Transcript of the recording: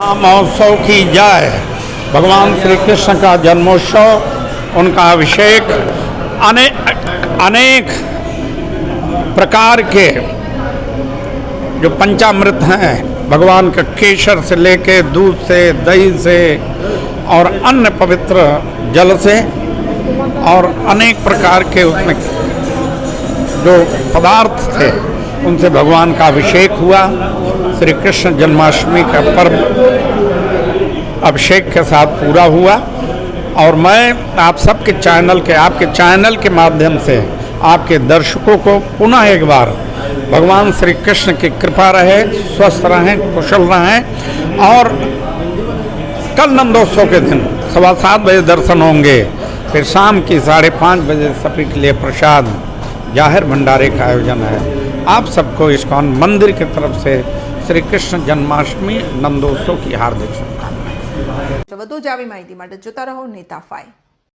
महोत्सव की जय भगवान श्री कृष्ण का जन्मोत्सव उनका अभिषेक अने, अनेक प्रकार के जो पंचामृत हैं भगवान का केसर से लेके दूध से दही से और अन्य पवित्र जल से और अनेक प्रकार के उसमें जो पदार्थ थे उनसे भगवान का अभिषेक हुआ। श्री कृष्ण जन्माष्टमी का पर्व अभिषेक के साथ पूरा हुआ और मैं आप सबके चैनल के, आपके चैनल के माध्यम से आपके दर्शकों को पुनः एक बार भगवान श्री कृष्ण की कृपा रहे, स्वस्थ रहें, कुशल रहें और कल नंदोत्सव के दिन सवा सात बजे दर्शन होंगे। फिर शाम की साढ़े पाँच बजे सभी के लिए प्रसाद, ज़ाहिर भंडारे का आयोजन है। आप सबको इस्कॉन मंदिर की तरफ से श्री कृष्ण जन्माष्टमी नंदोत्सव की हार्दिक शुभकामनाएं વધુ જ આવી માહિતી માટે જોતા રહો નેતા ફાઈવ